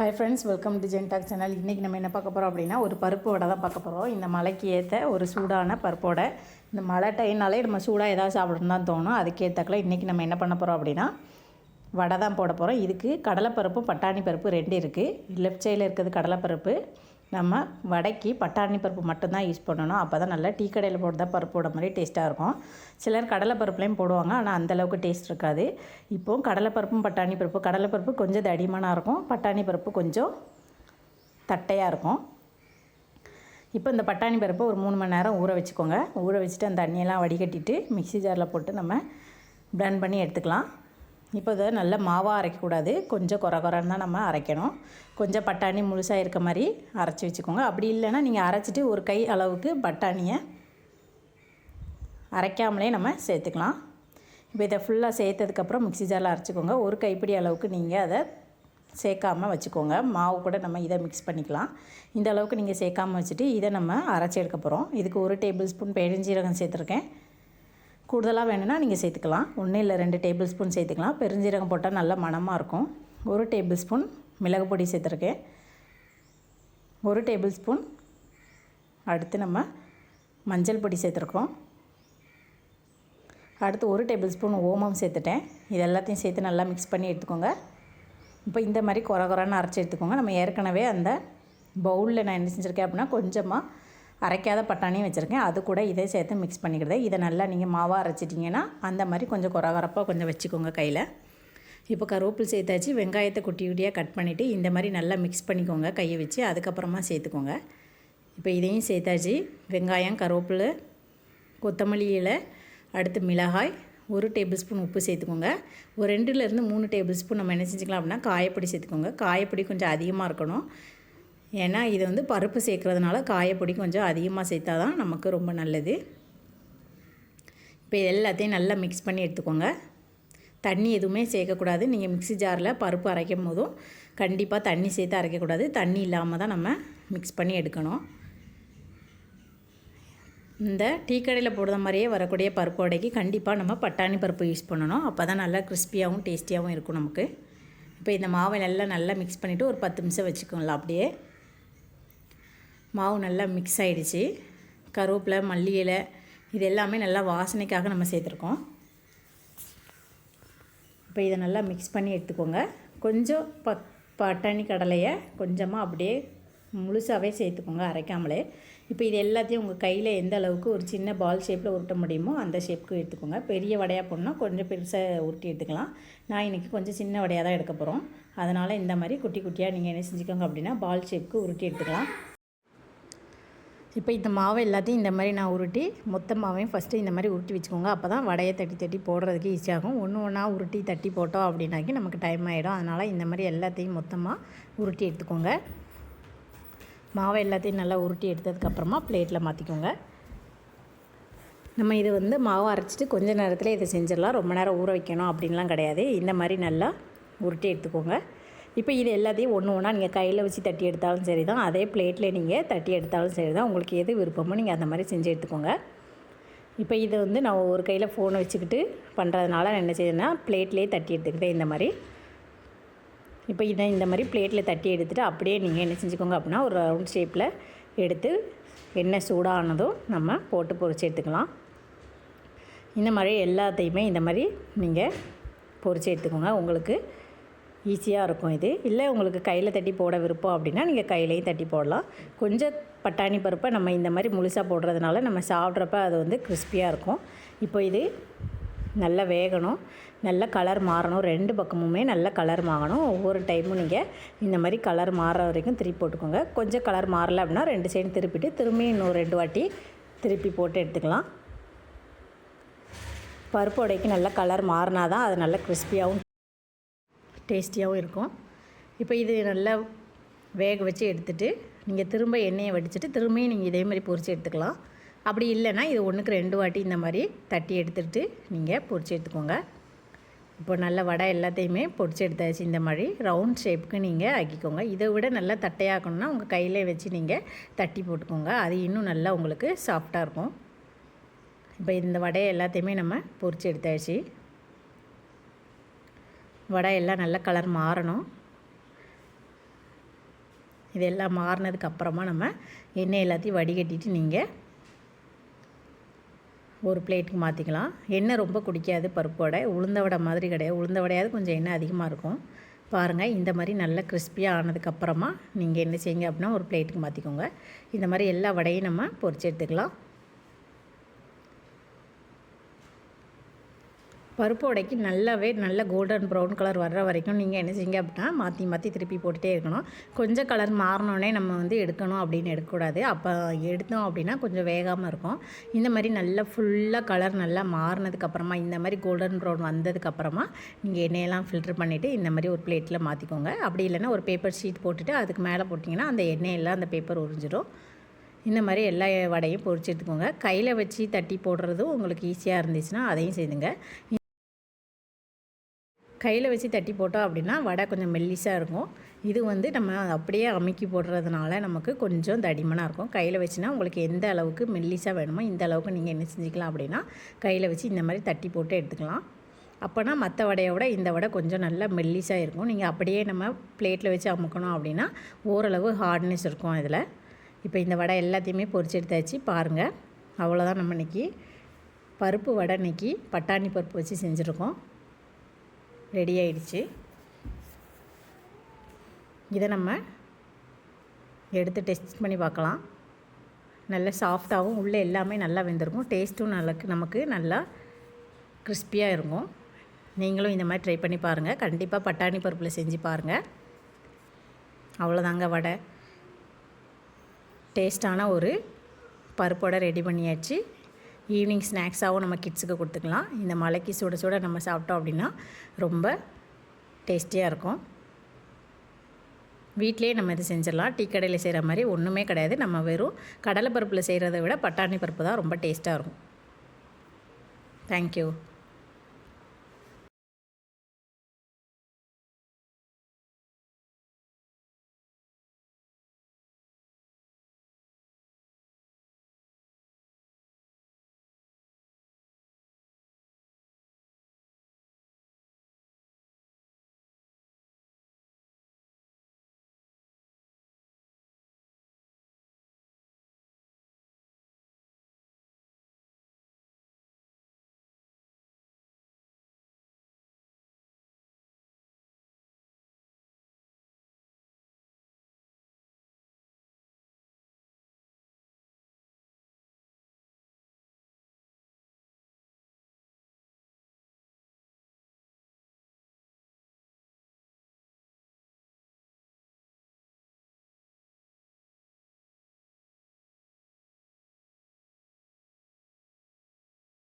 Hi friends welcome to ஜென்டாக் channel இன்றைக்கி நம்ம என்ன பார்க்க போகிறோம் அப்படின்னா ஒரு பருப்பு வடை தான் பார்க்க போகிறோம் இந்த மலைக்கு ஏற்ற ஒரு சூடான பருப்போட இந்த மழை டைம்னாலே நம்ம சூடாக ஏதாவது சாப்பிடணும் தான் தோணும். அதுக்கேற்றக்கல இன்றைக்கி நம்ம என்ன பண்ண போகிறோம் அப்படின்னா வடை தான் போட போகிறோம் இதுக்கு கடலைப்பருப்பு பட்டாணி பருப்பு ரெண்டு இருக்குது லெஃப்ட் சைடில் இருக்கிறது கடலைப்பருப்பு. நம்ம வடைக்கு பட்டாணி பருப்பு மட்டும்தான் யூஸ் பண்ணணும். அப்போ தான் நல்லா டீ கடையில் போட்டு தான் பருப்பு போட மாதிரி டேஸ்ட்டாக இருக்கும். சிலர் கடலைப்பருப்புலையும் போடுவாங்க. ஆனால் அந்தளவுக்கு டேஸ்ட் இருக்காது. இப்போது கடலைப்பருப்பும் பட்டாணி பருப்பு கடலைப்பருப்பு கொஞ்சம் தடிமனாக இருக்கும். பட்டாணி பருப்பு கொஞ்சம் தட்டையாக இருக்கும். இப்போ இந்த பட்டாணி பருப்பை ஒரு மூணு மணி நேரம் ஊற வச்சுக்கோங்க. ஊற வச்சுட்டு அந்த தண்ணியெல்லாம் வடிகட்டிட்டு மிக்ஸி ஜாரில் போட்டு நம்ம பிளெண்ட் பண்ணி எடுத்துக்கலாம். இப்போ இதை நல்லா மாவாக அரைக்கக்கூடாது. கொஞ்சம் குறை குறைன்னு தான் நம்ம அரைக்கணும். கொஞ்சம் பட்டாணி முழுசாக இருக்க மாதிரி அரைச்சி வச்சுக்கோங்க. அப்படி இல்லைன்னா நீங்கள் அரைச்சிட்டு ஒரு கை அளவுக்கு பட்டாணியை அரைக்காமலே நம்ம சேர்த்துக்கலாம். இப்போ இதை ஃபுல்லாக சேர்த்ததுக்கப்புறம் மிக்ஸி ஜாரில் அரைச்சிக்கோங்க. ஒரு கைப்பிடி அளவுக்கு நீங்கள் அதை சேர்க்காமல் வச்சுக்கோங்க. மாவு கூட நம்ம இதை மிக்ஸ் பண்ணிக்கலாம். இந்த அளவுக்கு நீங்கள் சேர்க்காமல் வச்சுட்டு இதை நம்ம அரைச்சி எடுக்க போகிறோம் இதுக்கு ஒரு டேபிள் ஸ்பூன் பெருஞ்சீரகம் சேர்த்துருக்கேன். கூடுதலாக வேணும்னா நீங்கள் சேர்த்துக்கலாம். ஒன்று இல்லை ரெண்டு டேபிள் ஸ்பூன் சேர்த்துக்கலாம். பெருஞ்சீரகம் போட்டால் நல்ல மணமாக இருக்கும். ஒரு டேபிள் ஸ்பூன் மிளகு பொடி சேர்த்துருக்கேன். ஒரு டேபிள் ஸ்பூன் அடுத்து நம்ம மஞ்சள் பொடி சேர்த்துருக்கோம். அடுத்து ஒரு டேபிள் ஸ்பூன் ஓமம் சேர்த்துட்டேன். இது எல்லாத்தையும் சேர்த்து நல்லா மிக்ஸ் பண்ணி எடுத்துக்கோங்க. இப்போ இந்த மாதிரி குறை குறைன்னு அரைச்சி எடுத்துக்கோங்க. நம்ம ஏற்கனவே அந்த பவுலில் நான் என்ன செஞ்சுருக்கேன் அப்படின்னா கொஞ்சமாக அரைக்காத பட்டாணியும் வச்சுருக்கேன். அது கூட இதே சேர்த்து மிக்ஸ் பண்ணிக்கிறது. இதை நல்லா நீங்கள் மாவாக அரைச்சிட்டிங்கன்னா அந்த மாதிரி கொஞ்சம் குறகுறப்பாக கொஞ்சம் வச்சுக்கோங்க கையில். இப்போ கருவேப்பில் சேர்த்தாச்சு. வெங்காயத்தை குட்டி குட்டியாக கட் பண்ணிவிட்டு இந்த மாதிரி நல்லா மிக்ஸ் பண்ணிக்கோங்க கையை வச்சு. அதுக்கப்புறமா சேர்த்துக்கோங்க. இப்போ இதையும் சேர்த்தாச்சு. வெங்காயம் கருவேப்பில் கொத்தமல்லி இலை அடுத்து மிளகாய் ஒரு டேபிள் ஸ்பூன் உப்பு சேர்த்துக்கோங்க. ஒரு ரெண்டுலேருந்து மூணு டேபிள் ஸ்பூன் நம்ம என்ன செஞ்சுக்கலாம் அப்படின்னா காயப்பொடி சேர்த்துக்கோங்க. காயப்பொடி கொஞ்சம் அதிகமாக இருக்கணும். ஏன்னா இது வந்து பருப்பு சேர்க்குறதுனால காயப்பொடி கொஞ்சம் அதிகமாக சேர்த்தா தான் நமக்கு ரொம்ப நல்லது. இப்போ எல்லாத்தையும் நல்லா மிக்ஸ் பண்ணி எடுத்துக்கோங்க. தண்ணி எதுவுமே சேர்க்கக்கூடாது. நீங்கள் மிக்ஸி ஜாரில் பருப்பு அரைக்கும் போதும் கண்டிப்பாக தண்ணி சேர்த்து அரைக்கக்கூடாது. தண்ணி இல்லாமல் தான் நம்ம மிக்ஸ் பண்ணி எடுக்கணும். இந்த டீ கடையில் போடுற மாதிரியே வரக்கூடிய பருப்பு வடைக்கு கண்டிப்பாக நம்ம பட்டாணி பருப்பு யூஸ் பண்ணணும். அப்போ தான் நல்லா கிறிஸ்பியாகவும் டேஸ்டியாகவும் இருக்கும் நமக்கு. இப்போ இந்த மாவை நல்லா நல்லா மிக்ஸ் பண்ணிவிட்டு ஒரு பத்து நிமிஷம் வச்சுக்கோங்களா அப்படியே. மாவு நல்லா மிக்ஸ் ஆகிடுச்சு கருவேப்பிலை மல்லி இலை இது எல்லாமே நல்லா வாசனைக்காக நம்ம சேர்த்துருக்கோம். இப்போ இதை நல்லா மிக்ஸ் பண்ணி எடுத்துக்கோங்க. கொஞ்சம் ப பட்டாணி கடலையை கொஞ்சமாக அப்படியே முழுசாகவே சேர்த்துக்கோங்க அரைக்காமலே. இப்போ இது எல்லாத்தையும் உங்கள் கையில் எந்த அளவுக்கு ஒரு சின்ன பால் ஷேப்பில் உருட்ட முடியுமோ அந்த ஷேப்புக்கு எடுத்துக்கோங்க. பெரிய வடையாக போடணும் கொஞ்சம் பெருசாக உருட்டி எடுத்துக்கலாம். நான் இன்றைக்கி கொஞ்சம் சின்ன வடையாக தான் எடுக்க போகிறோம் அதனால் இந்த மாதிரி குட்டி குட்டியாக நீங்கள் என்ன செஞ்சுக்கோங்க அப்படின்னா பால் ஷேப்புக்கு உருட்டி எடுத்துக்கலாம். இப்போ இந்த மாவை எல்லாத்தையும் இந்த மாதிரி நான் உருட்டி மொத்த மாவையும் ஃபஸ்ட்டு இந்த மாதிரி உருட்டி வச்சுக்கோங்க. அப்போ தான் வடையை தட்டி தட்டி போடுறதுக்கு ஈஸியாகும் ஒன்று ஒன்றா உருட்டி தட்டி போட்டோம் அப்படின்னாக்கி நமக்கு டைம் ஆகிடும் அதனால் இந்த மாதிரி எல்லாத்தையும் மொத்தமாக உருட்டி எடுத்துக்கோங்க. மாவை எல்லாத்தையும் நல்லா உருட்டி எடுத்ததுக்கப்புறமா பிளேட்டில் மாற்றிக்கோங்க நம்ம இது வந்து மாவை அரைச்சிட்டு கொஞ்ச நேரத்தில் இதை செஞ்சிடலாம். ரொம்ப நேரம் ஊற வைக்கணும் அப்படின்லாம் கிடையாது. இந்த மாதிரி நல்லா உருட்டி எடுத்துக்கோங்க. இப்போ இது எல்லாத்தையும் ஒன்று ஒன்றா நீங்கள் கையில் வச்சு தட்டி எடுத்தாலும் சரி தான் அதே பிளேட்டில் நீங்கள் தட்டி எடுத்தாலும் சரி தான் உங்களுக்கு எது விருப்பமோ நீங்கள் அந்த மாதிரி செஞ்சு எடுத்துக்கோங்க. இப்போ இதை வந்து நான் ஒரு கையில் ஃபோனை வச்சுக்கிட்டு பண்ணுறதுனால நான் என்ன செய்யணும்னா பிளேட்லேயே தட்டி எடுத்துக்கிட்டேன் இந்த மாதிரி. இப்போ இதை இந்த மாதிரி பிளேட்டில் தட்டி எடுத்துகிட்டு அப்படியே நீங்கள் என்ன செஞ்சுக்கோங்க அப்படின்னா ஒரு ரவுண்ட் ஷேப்பில் எடுத்து எண்ணெய் சூடானதும் நம்ம போட்டு பொறிச்சு எடுத்துக்கலாம். இந்த மாதிரி எல்லாத்தையுமே இந்த மாதிரி நீங்கள் பொறிச்சு எடுத்துக்கோங்க. உங்களுக்கு ஈஸியாக இருக்கும் இது. இல்லை உங்களுக்கு கையில் தட்டி போட விருப்பம் அப்படின்னா நீங்கள் கையிலையும் தட்டி போடலாம். கொஞ்சம் பட்டாணி பருப்பை நம்ம இந்த மாதிரி முழுசாக போடுறதுனால நம்ம சாப்பிட்றப்ப அது வந்து கிறிஸ்பியாக இருக்கும். இப்போ இது நல்லா வேகணும். நல்ல கலர் மாறணும். ரெண்டு பக்கமுமே நல்ல கலர் மாறணும். ஒவ்வொரு டைமும் நீங்கள் இந்த மாதிரி கலர் மாறுற வரைக்கும் திருப்பி போட்டுக்கோங்க. கொஞ்சம் கலர் மாறலை அப்படின்னா ரெண்டு சைடு திருப்பிட்டு திரும்பி இன்னும் ரெண்டு வாட்டி திருப்பி போட்டு எடுத்துக்கலாம். பருப்பு உடைக்கு நல்ல கலர் மாறினா தான் அது நல்லா கிறிஸ்பியாகவும் டேஸ்டியாகவும் இருக்கும். இப்போ இது நல்லா வேக வச்சு எடுத்துகிட்டு நீங்கள் திரும்ப எண்ணெயை வடிச்சிட்டு திரும்பியும் நீங்கள் இதே மாதிரி பொரித்து எடுத்துக்கலாம். அப்படி இல்லைன்னா இது ஒன்றுக்கு ரெண்டு வாட்டி இந்த மாதிரி தட்டி எடுத்துகிட்டு நீங்கள் பொரித்து எடுத்துக்கோங்க. இப்போ நல்ல வடை எல்லாத்தையுமே பொடிச்சு எடுத்தாச்சு. இந்த மாதிரி ரவுண்ட் ஷேப்புக்கு நீங்கள் ஆக்கிக்கோங்க. இதை விட நல்லா தட்டையாக்கணும்னா உங்கள் கையில் வச்சு நீங்கள் தட்டி போட்டுக்கோங்க. அது இன்னும் நல்லா உங்களுக்கு சாஃப்டாக இருக்கும். இப்போ இந்த வடையை எல்லாத்தையுமே நம்ம பொரிச்சு எடுத்தாச்சு. வடை எல்லாம் நல்ல கலர் மாறணும். இதெல்லாம் மாறினதுக்கு அப்புறமா நம்ம எண்ணெய் எல்லாத்தையும் வடிகட்டிட்டு நீங்கள் ஒரு பிளேட்டுக்கு மாற்றிக்கலாம் எண்ணெய் ரொம்ப குடிக்காது பருப்பு வடை. உளுந்த வடை மாதிரி கிடையாது. உளுந்த வடையாவது கொஞ்சம் எண்ணெய் அதிகமாக இருக்கும். பாருங்கள் இந்த மாதிரி நல்லா கிறிஸ்பியாக ஆனதுக்கப்புறமா நீங்கள் என்ன செய்யுங்க அப்படின்னா ஒரு பிளேட்டுக்கு மாற்றிக்கோங்க இந்த மாதிரி எல்லா வடையும் நம்ம பொறிச்சு எடுத்துக்கலாம். பருப்பு உடைக்கு நல்லாவே நல்ல கோல்டன் ப்ரௌன் கலர் வர்ற வரைக்கும் நீங்கள் என்ன செய்யுங்க அப்படின்னா மாற்றி மாற்றி திருப்பி போட்டுகிட்டே இருக்கணும். கொஞ்சம் கலர் மாறினோடனே நம்ம வந்து எடுக்கணும் அப்படின்னு எடுக்கக்கூடாது. அப்போ எடுத்தோம் அப்படின்னா கொஞ்சம் வேகாமல் இருக்கும். இந்த மாதிரி நல்லா ஃபுல்லாக கலர் நல்லா மாறினதுக்கப்புறமா இந்த மாதிரி கோல்டன் ப்ரௌன் வந்ததுக்கப்புறமா நீங்கள் எண்ணெயெல்லாம் ஃபில்ட்ரு பண்ணிவிட்டு இந்த மாதிரி ஒரு பிளேட்டில் மாற்றிக்கோங்க அப்படி இல்லைன்னா ஒரு பேப்பர் ஷீட் போட்டுட்டு அதுக்கு மேலே போட்டிங்கன்னா அந்த எண்ணெயெல்லாம் அந்த பேப்பர் உறிஞ்சிடும் இந்த மாதிரி எல்லா வடையும் பொரிச்சு எடுத்துக்கோங்க. கையில் வச்சு தட்டி போடுறதும் உங்களுக்கு ஈஸியாக இருந்துச்சுன்னா அதையும் செய்துங்க. கையில் வச்சு தட்டி போட்டோம் அப்படின்னா வடை கொஞ்சம் மெல்லிஸாக இருக்கும். இது வந்து நம்ம அப்படியே அமுக்கி போடுறதுனால நமக்கு கொஞ்சம் தடிமனாக இருக்கும். கையில் வச்சுனா உங்களுக்கு எந்த அளவுக்கு மெல்லிஸாக வேணுமோ இந்த அளவுக்கு நீங்கள் என்ன செஞ்சுக்கலாம் அப்படின்னா கையில் வச்சு இந்த மாதிரி தட்டி போட்டு எடுத்துக்கலாம். அப்போனா மற்ற வடையை விட இந்த வடை கொஞ்சம் நல்லா மெல்லிஸாக இருக்கும். நீங்கள் அப்படியே நம்ம பிளேட்டில் வச்சு அமுக்கணும் அப்படின்னா ஓரளவு ஹார்ட்னஸ் இருக்கும் இதில். இப்போ இந்த வடை எல்லாத்தையுமே பொறிச்சு எடுத்தாச்சு. பாருங்கள் அவ்வளோதான் நம்ம இன்றைக்கி பருப்பு வடை இன்றைக்கி பட்டாணி பருப்பு வச்சு செஞ்சுருக்கோம். ரெடி ஆயிடுச்சு. இதை நம்ம எடுத்து டெஸ்ட் பண்ணி பார்க்கலாம். நல்ல சாஃப்டாகவும் உள்ளே எல்லாமே நல்லா வெந்திருக்கும். டேஸ்ட்டும் நல்லா நமக்கு நல்லா கிறிஸ்பியாக இருக்கும். நீங்களும் இந்த மாதிரி ட்ரை பண்ணி பாருங்கள் கண்டிப்பாக பட்டாணி பருப்பில் செஞ்சு பாருங்கள் அவ்வளோதாங்க வடை. டேஸ்ட்டான ஒரு பருப்போட ரெடி பண்ணியாச்சு. ஈவினிங் ஸ்நாக்ஸாகவும் நம்ம கிட்ஸுக்கு கொடுத்துக்கலாம். இந்த மலைக்கு சுட சுட நம்ம சாப்பிட்டோம் அப்படின்னா ரொம்ப டேஸ்டியாக இருக்கும். வீட்டிலே நம்ம இது செஞ்சிடலாம். டீ கடையில் செய்கிற மாதிரி ஒன்றுமே கிடையாது. நம்ம வெறும் கடலை பருப்பில் செய்கிறத விட பட்டாணி பருப்பு தான் ரொம்ப டேஸ்ட்டாக இருக்கும். தேங்க்யூ